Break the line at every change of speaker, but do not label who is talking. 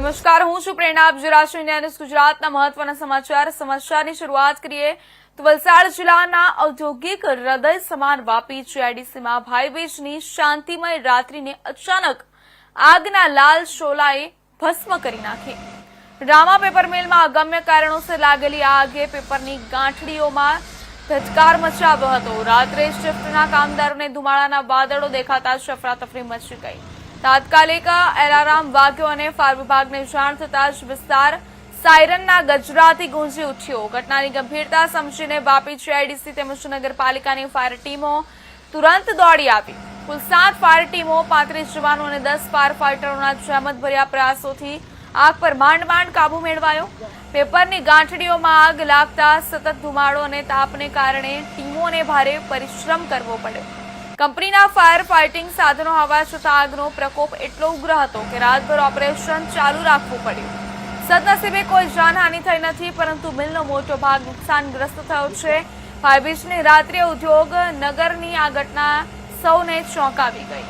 નમસ્કાર, હું છું પ્રેરણા. આપ જોઈ રહ્યા ગુજરાતના મહત્વના સમાચાર. સમાચારની શરૂઆત કરીએ તો વલસાડ જિલ્લાના ઔદ્યોગિક હૃદય સમાન વાપી જીઆઈડીસીમાં ભાઈબીજની શાંતિમય રાત્રિને અચાનક આગના લાલ શોલાએ ભસ્મ કરી નાખી. રામા પેપર મિલમાં અગમ્ય કારણોસર લાગેલી આ આગે પેપરની ગાંઠડીઓમાં ધચકાર મચાવ્યો હતો. રાત્રે શિફ્ટના કામદારોને ધુમાડાના વાદળો દેખાતા અફરાતફરી મચી ગઈ. તાત્કાલિક એલારામ વાગ્યો અને ફાયર વિભાગને જાણ થતાં જ વિસ્તાર સાયરનના ગજરાથી ગુંજી ઉઠ્યો. ઘટનાની ગંભીરતા સમજીને વાપી જીઆઈડીસી તેમજ નગરપાલિકાની ફાયર ટીમો તુરંત દોડી આવી. કુલ સાત ફાયર ટીમો, પાંત્રીસ જવાનો અને દસ ફાયર ફાઈટરોના જહેમતભર્યા પ્રયાસોથી આગ પર માંડ માંડ કાબુ મેળવાયો. પેપરની ગાંઠડીઓમાં આગ લાગતા સતત ધુમાડો અને તાપને કારણે ટીમોને ભારે પરિશ્રમ કરવો પડ્યો. કંપનીના ફાયર ફાઇટિંગ સાધનો હોવા છતાં આગનો પ્રકોપ એટલો ઉગ્ર હતો કે રાતભર ઓપરેશન ચાલુ રાખવું પડ્યું. સદનસીબે કોઈ જાનહાનિ થઈ નથી, પરંતુ મિલનો મોટો ભાગ નુકસાનગ્રસ્ત થયો છે. ભાઈબીજની રાત્રિ ઉદ્યોગ નગરની આ ઘટના સૌને ચોંકાવી ગઈ.